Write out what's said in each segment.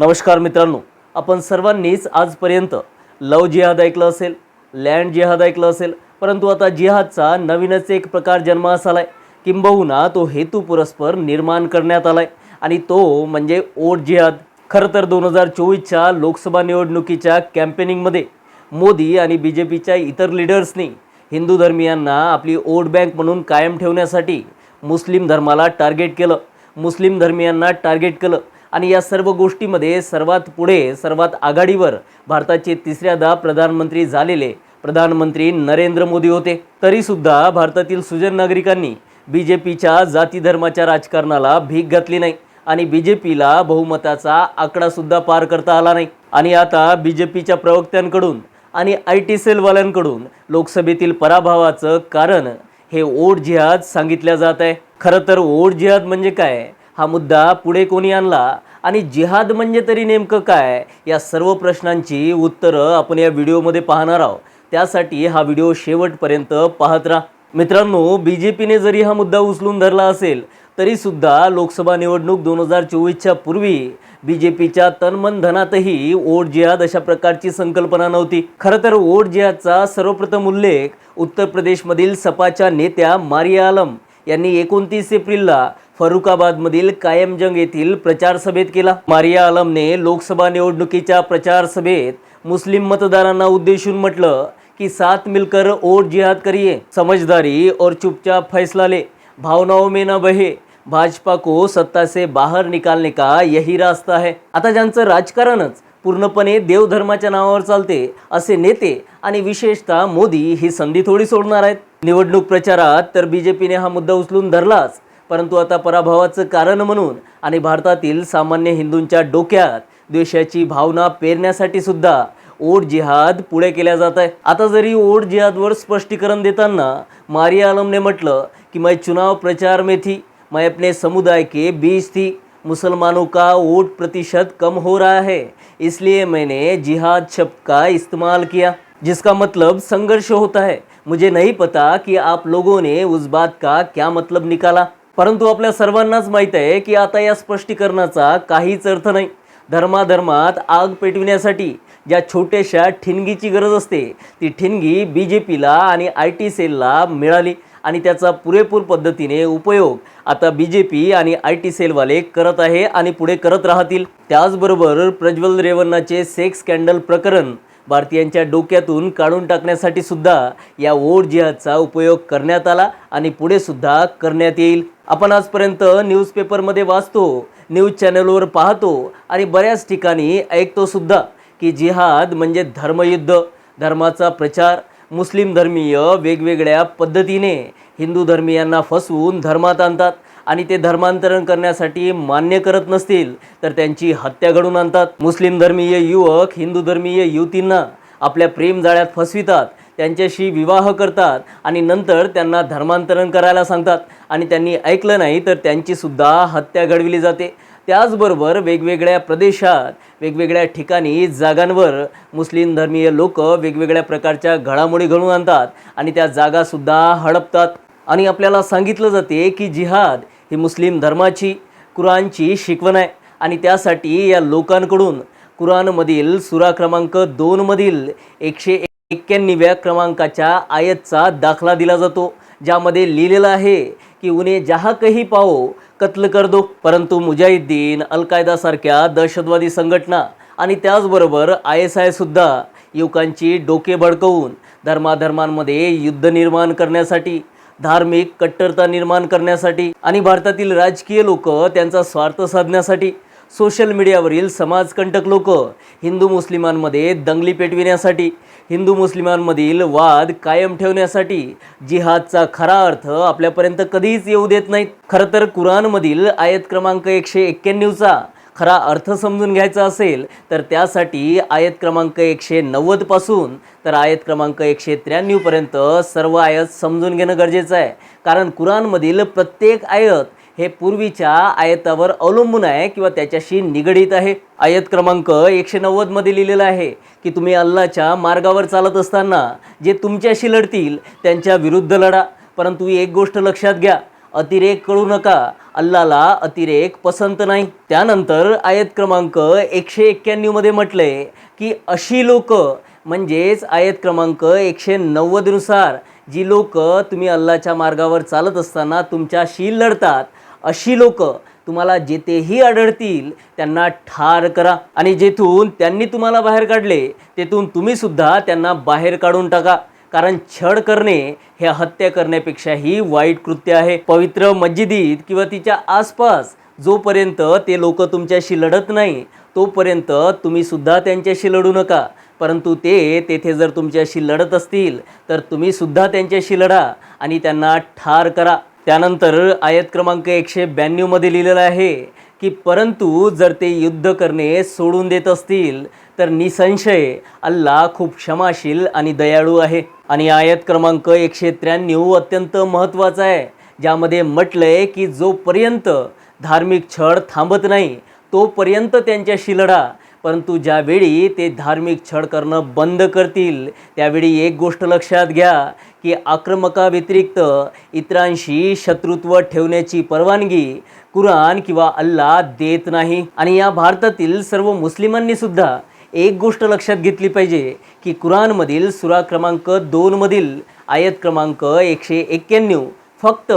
नमस्कार मित्रांनो आपण सर्वांनीच आजपर्यंत लव जिहाद ऐकलं असेल लँड जिहाद ऐकलं असेल परंतु आता जिहादचा नवीनच एक प्रकार जन्मास आहे किंबहुना तो हेतू पुरस्पर निर्माण करण्यात आला आहे आणि तो म्हणजे ओट जिहाद. खरं तर दोन हजार चोवीसच्या लोकसभा निवडणुकीच्या कॅम्पेनिंगमध्ये मोदी आणि बी जे पीच्या इतर लिडर्सनी हिंदू धर्मियांना आपली ओट बँक म्हणून कायम ठेवण्यासाठी मुस्लिम धर्माला टार्गेट केलं. मुस्लिम धर्मियांना टार्गेट केलं. आणि या सर्व गोष्टीमध्ये सर्वात पुढे सर्वात आघाडीवर भारताचे तिसऱ्यादा प्रधानमंत्री झालेले प्रधानमंत्री नरेंद्र मोदी होते. तरीसुद्धा भारतातील सुजन नागरिकांनी बी जे पीच्या जाती धर्माच्या राजकारणाला भीक घातली नाही आणि बी जे पीला बहुमताचा आकडासुद्धा पार करता आला नाही. आणि आता बी जे पीच्या प्रवक्त्यांकडून आणि आय टी सेलवाल्यांकडून लोकसभेतील पराभवाचं कारण हे ओट जिहाद सांगितल्या जात आहे. खरं तर ओट जिहाद म्हणजे काय? हा मुद्दा पुढे कोणी आणला? आणि जिहाद म्हणजे तरी नेमकं काय? या सर्व प्रश्नांची उत्तरं आपण या व्हिडिओमध्ये पाहणार आहोत. त्यासाठी हा व्हिडिओ शेवटपर्यंत पाहत राहा. मित्रांनो बी जे पीने जरी हा मुद्दा उचलून धरला असेल तरीसुद्धा लोकसभा निवडणूक दोन हजार चोवीसच्या पूर्वी बी जे पीच्या तनमन धनातही ओट जिहाद अशा प्रकारची संकल्पना नव्हती. खरं तर ओट जिहादचा सर्वप्रथम उल्लेख उत्तर प्रदेशमधील सपाच्या नेत्या मारिया आलम यांनी एकोणतीस एप्रिलला फरुखाबादमधील कायमजंग येथील प्रचार सभेत केला. मारिया आलमने लोकसभा निवडणुकीच्या प्रचार सभेत मुस्लिम मतदारांना उद्देशून म्हटलं की साथ मिलकर वोट जिहाद करिए समझदारी और चुपचाप फैसला ले भावनाओं में न बहे. भाजपा को सत्ता से बाहर निकालने का यही रास्ता है. आता ज्यांचं राजकारणच पूर्णपणे देवधर्माच्या नावावर चालते असे नेते आणि विशेषतः मोदी ही संधी थोडी सोडणार आहेत. निवडणूक प्रचारात तर बी जे पीने हा मुद्दा उचलून धरलाच. परंतु आता पराभवाचं कारण म्हणून आणि भारतातील सामान्य हिंदूंच्या डोक्यात द्वेषाची भावना पेरण्यासाठी सुद्धा ओट जिहाद पुढे केल्या जात आहे. आता जरी ओट जिहादवर स्पष्टीकरण देताना मारिया आलमने म्हटलं की मैं चुनाव प्रचार में थी मैं अपने समुदाय के बीच थी मुसलमानों का वोट प्रतिशत कम हो रहा है इसलिए मैंने जिहाद शब्द का इस्तेमाल किया। जिसका मतलब संघर्ष होता है। मुझे नहीं पता कि आप लोगों ने उस बात का क्या मतलब निकाला। परंतु आपल्या सर्वांनाच माहीत आहे की आता या स्पष्टीकरणाचा काहीच अर्थ नाही. धर्माधर्मात आग पेटविण्यासाठी ज्या छोट्याशा ठिणगीची गरज असते ती ठिणगी बी जे पीला आणि आय टी सेलला मिळाली आणि त्याचा पुरेपूर पद्धतीने उपयोग आता बी जे पी आणि आय टी सेलवाले करत आहे आणि पुढे करत राहतील. त्याचबरोबर प्रज्वल रेवन्नाचे सेक्स स्कॅन्डल प्रकरण भारतीयांच्या डोक्यातून काढून टाकण्यासाठी सुद्धा या वोट जिहादचा उपयोग करण्यात आला आणि पुढे सुद्धा करण्यात येईल. आपण आजपर्यंत न्यूजपेपरमध्ये वाचतो न्यूज चॅनलवर पाहतो आणि बऱ्याच ठिकाणी ऐकतो सुद्धा की जिहाद म्हणजे धर्मयुद्ध धर्माचा प्रचार मुस्लिम धर्मीय वेगवेगळ्या पद्धतीने हिंदू धर्मीयांना फसवून धर्मात आणतात. आणि ते धर्मांतरण करण्यासाठी मान्य करत नसतील तर त्यांची हत्या घडून आणतात. मुस्लिम धर्मीय युवक हिंदू धर्मीय युवतींना आपल्या प्रेम जाळ्यात फसवितात त्यांच्याशी विवाह करतात आणि नंतर त्यांना धर्मांतरण करायला सांगतात. आणि त्यांनी ऐकलं नाही तर त्यांचीसुद्धा हत्या घडविली जाते. त्याचबरोबर वेगवेगळ्या प्रदेशात वेगवेगळ्या ठिकाणी जागांवर मुस्लिम धर्मीय लोक वेगवेगळ्या प्रकारच्या घडामोडी घडवून आणतात आणि त्या जागासुद्धा हडपतात. आणि आपल्याला सांगितलं जाते की जिहाद ही मुस्लिम धर्माची कुराणची शिकवण आहे. आणि त्यासाठी या लोकांकडून कुराणमधील सुरा क्रमांक दोनमधील एकशे एक्क्याण्णव्या क्रमांकाच्या आयतचा दाखला दिला जातो. ज्यामध्ये लिहिलेलं आहे की उन्हे जहा कही पाहो कत्ल कर दो परंतु मुजाहिद्दीन अल कायदासारख्या दहशतवादी संघटना आणि त्याचबरोबर आय एस आयसुद्धा युवकांची डोके भडकवून धर्माधर्मांमध्ये युद्ध निर्माण करण्यासाठी धार्मिक कट्टरता निर्माण करण्यासाठी आणि भारतातील राजकीय लोक त्यांचा स्वार्थ साधण्यासाठी. सोशल मीडियावरील समाजकंटक लोक हिंदू मुस्लिमांमध्ये दंगली पेटविण्यासाठी हिंदू मुस्लिमांमधील वाद कायम ठेवण्यासाठी जिहादचा खरा अर्थ आपल्यापर्यंत कधीच येऊ देत नाहीत. खरं तर कुराणमधील आयत क्रमांक एकशे एक्क्याण्णवचा खरा अर्थ समजून घ्यायचा असेल तर त्यासाठी आयत क्रमांक एकशे नव्वदपासून तर आयत क्रमांक एकशे त्र्याण्णवपर्यंत सर्व आयत समजून घेणं गरजेचं आहे. कारण कुराणमधील प्रत्येक आयत हे पूर्वीच्या आयतावर अवलंबून आहे किंवा त्याच्याशी निगडीत आहे. आयत क्रमांक एकशे नव्वदमध्ये लिहिलेलं आहे की तुम्ही अल्लाच्या मार्गावर चालत असताना जे तुमच्याशी लढतील त्यांच्या विरुद्ध लढा. परंतु एक गोष्ट लक्षात घ्या अतिरेक कळू नका. अल्लाला अतिरेक पसंत नाही. त्यानंतर आयत क्रमांक एकशे एक्क्याण्णवमध्ये म्हटले की अशी लोक म्हणजेच आयत क्रमांक एकशे नव्वदनुसार जी लोक तुम्ही अल्लाच्या मार्गावर चालत असताना तुमच्याशी लढतात अशी लोक तुम्हाला जेथेही आढळतील त्यांना ठार करा. आणि जेथून त्यांनी तुम्हाला बाहेर काढले तेथून तुम्हीसुद्धा त्यांना बाहेर काढून टाका. कारण छळ करणे हे हत्या करण्यापेक्षाही वाईट कृत्य आहे. पवित्र मस्जिदीत किंवा तिच्या आसपास जोपर्यंत ते लोक तुमच्याशी लढत नाही तोपर्यंत तुम्ही सुद्धा त्यांच्याशी लढू नका. परंतु ते तेथे जर तुमच्याशी लढत असतील तर तुम्ही सुद्धा त्यांच्याशी लढा आणि त्यांना ठार करा. त्यानंतर आयत क्रमांक एकशे ब्याण्णवमध्ये लिहिलेलं आहे की परंतु जर ते युद्ध करणे सोडून देत असतील तर निसंशय अल्लाह खूप क्षमाशील आणि दयाळू आहे. आणि आयत क्रमांक एकशे त्र्याण्णव अत्यंत महत्त्वाचा आहे ज्यामध्ये म्हटलंय की जोपर्यंत धार्मिक छळ थांबत नाही तोपर्यंत त्यांच्याशी लढा. परंतु ज्यावेळी ते धार्मिक छळ करणं बंद करतील त्यावेळी एक गोष्ट लक्षात घ्या की आक्रमकाव्यतिरिक्त इतरांशी शत्रुत्व ठेवण्याची परवानगी कुराण किंवा अल्ला देत नाही. आणि या भारतातील सर्व मुस्लिमांनी सुद्धा एक गोष्ट लक्षात घेतली पाहिजे की कुराणमधील सुरा क्रमांक दोनमधील आयत क्रमांक एकशे एक्क्याण्णव फक्त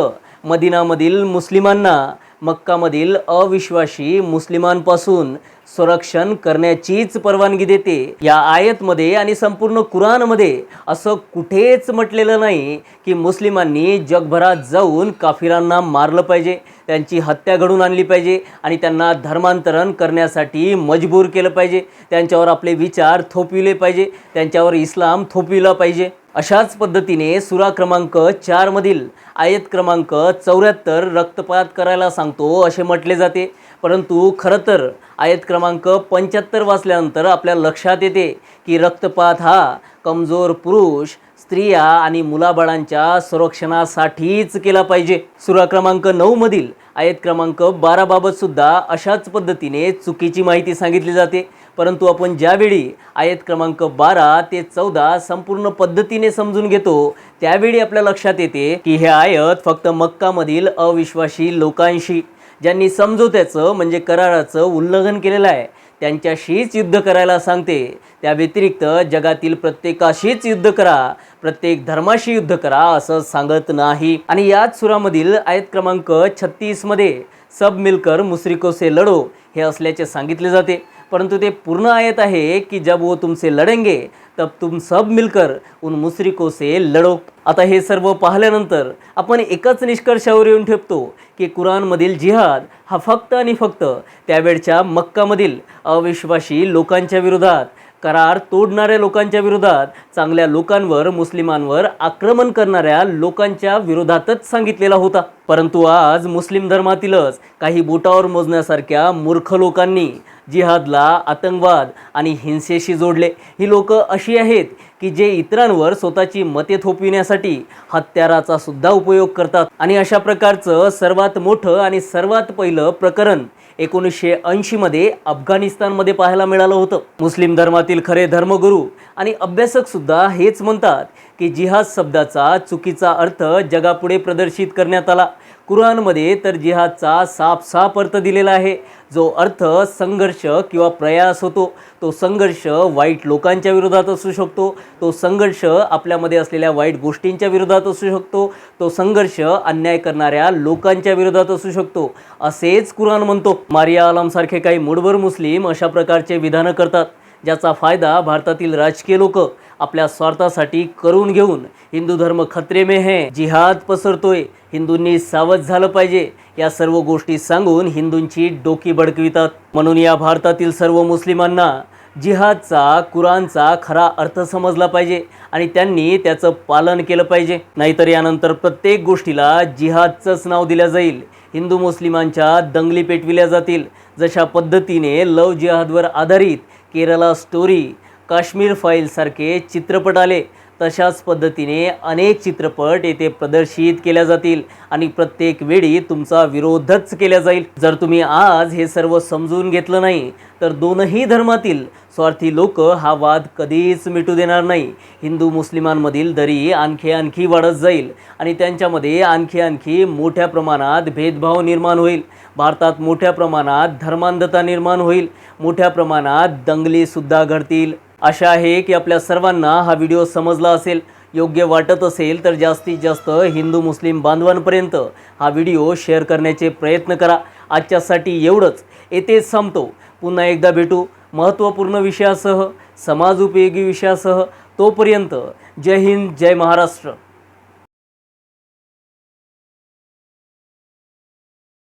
मदिनामधील मुस्लिमांना मक्कामधील अविश्वासी मुस्लिमांपासून संरक्षण करण्याचीच परवानगी देते. या आयतमध्ये आणि संपूर्ण कुराणमध्ये असं कुठेच म्हटलेलं नाही की मुस्लिमांनी जगभरात जाऊन काफिरांना मारलं पाहिजे. त्यांची हत्या घडून आणली पाहिजे आणि त्यांना धर्मांतरण करण्यासाठी मजबूर केलं पाहिजे. त्यांच्यावर आपले विचार थोपविले पाहिजे. त्यांच्यावर इस्लाम थोपविला पाहिजे. अशाच पद्धतीने सुरा क्रमांक चारमधील आयत क्रमांक चौऱ्याहत्तर रक्तपात करायला सांगतो असे म्हटले जाते. परंतु खरं तर आयत क्रमांक पंच्याहत्तर वाचल्यानंतर आपल्या लक्षात येते की रक्तपात हा कमजोर पुरुष स्त्रिया आणि मुलाबाळांच्या संरक्षणासाठीच केला पाहिजे. सुरा क्रमांक नऊमधील आयत क्रमांक बाराबाबत सुद्धा अशाच पद्धतीने चुकीची माहिती सांगितली जाते. परंतु आपण ज्यावेळी आयत क्रमांक बारा ते चौदा संपूर्ण पद्धतीने समजून घेतो त्यावेळी आपल्या लक्षात येते की हे आयत फक्त मक्कामधील अविश्वासी लोकांशी ज्यांनी समझोत्याचं म्हणजे कराराचं उल्लंघन केलेलं आहे त्यांच्याशीच युद्ध करायला सांगते. त्या व्यतिरिक्त जगातील प्रत्येकाशीच युद्ध करा प्रत्येक धर्माशी युद्ध करा असं सांगत नाही. आणि याच सुरामधील आयत क्रमांक छत्तीसमध्ये सब मिलकर मुसरिको से लढो हे असल्याचे सांगितले जाते. परंतु ते पूर्ण आयत आहे की जब वो तुमसे लढेंगे तब तुम सब मिलकर उन मुसरिको से लढो आता हे सर्व पाहिल्यानंतर आपण एकच निष्कर्षावर येऊन ठेवतो की कुराणमधील जिहाद हा फक्त आणि फक्त त्यावेळच्या मक्कामधील अविश्वासी लोकांच्या विरोधात करार तोडणाऱ्या लोकांच्या विरोधात चांगल्या लोकांवर मुस्लिमांवर आक्रमण करणाऱ्या लोकांच्या विरोधातच सांगितलेला होता. परंतु आज मुस्लिम धर्मातीलच काही बोटावर मोजण्यासारख्या मूर्ख लोकांनी जिहादला आतंकवाद आणि हिंसेशी जोडले. ही लोक अशी आहेत की जे इतरांवर स्वतःची मते थोपविण्यासाठी हत्याराचा सुद्धा उपयोग करतात. आणि अशा प्रकारचं सर्वात मोठं आणि सर्वात पहिलं प्रकरण एकोणीसशे ऐंशीमध्ये अफगाणिस्तानमध्ये पाहायला मिळालं होतं. मुस्लिम धर्मातील खरे धर्मगुरू आणि अभ्यासक सुद्धा हेच म्हणतात की जिहाद शब्दाचा चुकीचा अर्थ जगापुढे प्रदर्शित करण्यात आला. कुराणमध्ये तर जिहादचा साफ साफ अर्थ दिलेला आहे. जो अर्थ संघर्ष किंवा प्रयास होतो. तो संघर्ष वाईट लोकांच्या विरोधात असू शकतो. तो संघर्ष आपल्यामध्ये असलेल्या वाईट गोष्टींच्या विरोधात असू शकतो. तो संघर्ष अन्याय करणाऱ्या लोकांच्या विरोधात असू शकतो. असेच कुराण म्हणतो. मारिया आलमसारखे काही मूडवर मुस्लिम अशा प्रकारचे विधानं करतात. ज्याचा फायदा भारतातील राजकीय लोक आपल्या स्वार्थासाठी करून घेऊन हिंदू धर्म खतरे में है. जिहाद पसरतोय. हिंदूंनी सावध झालं पाहिजे. या सर्व गोष्टी सांगून हिंदूंची डोकी बडकवितात म्हणून या भारतातील सर्व मुस्लिमांना जिहादचा कुराणचा खरा अर्थ समजला पाहिजे आणि त्यांनी त्याचं पालन केलं पाहिजे. नाहीतर यानंतर प्रत्येक गोष्टीला जिहादचंच नाव दिलं जाईल. हिंदू मुस्लिमांच्या दंगली पेटविल्या जातील. जशा पद्धतीने लव जिहादवर आधारित केरला स्टोरी काश्मीर फाईलसारखे चित्रपट आले. तशाच पद्धतीने अनेक चित्रपट येथे प्रदर्शित केल्या जातील आणि प्रत्येक वेळी तुमचा विरोधच केला जाईल. जर तुम्ही आज हे सर्व समजून घेतलं नाही तर दोनही धर्मातील स्वार्थी लोक हा वाद कधीच मिटू देणार नाही. हिंदू मुस्लिमांमधील दरी आणखी आणखी वाढत जाईल आणि त्यांच्यामध्ये आणखी आणखी मोठ्या प्रमाणात भेदभाव निर्माण होईल. भारतात मोठ्या प्रमाणात धर्मांधता निर्माण होईल. मोठ्या प्रमाणात दंगलीसुद्धा घडतील. आशा आहे की आपल्या सर्वांना हा व्हिडिओ समजला असेल योग्य वाटत असेल तर जास्तीत जास्त हिंदू मुस्लिम बांधवांपर्यंत हा व्हिडिओ शेअर करण्याचे प्रयत्न करा. आजच्यासाठी एवढंच. येथेच संपतो. पुन्हा एकदा भेटू महत्त्वपूर्ण विषयासह समाज उपयोगी विषयासह. तोपर्यंत जय हिंद जय महाराष्ट्र.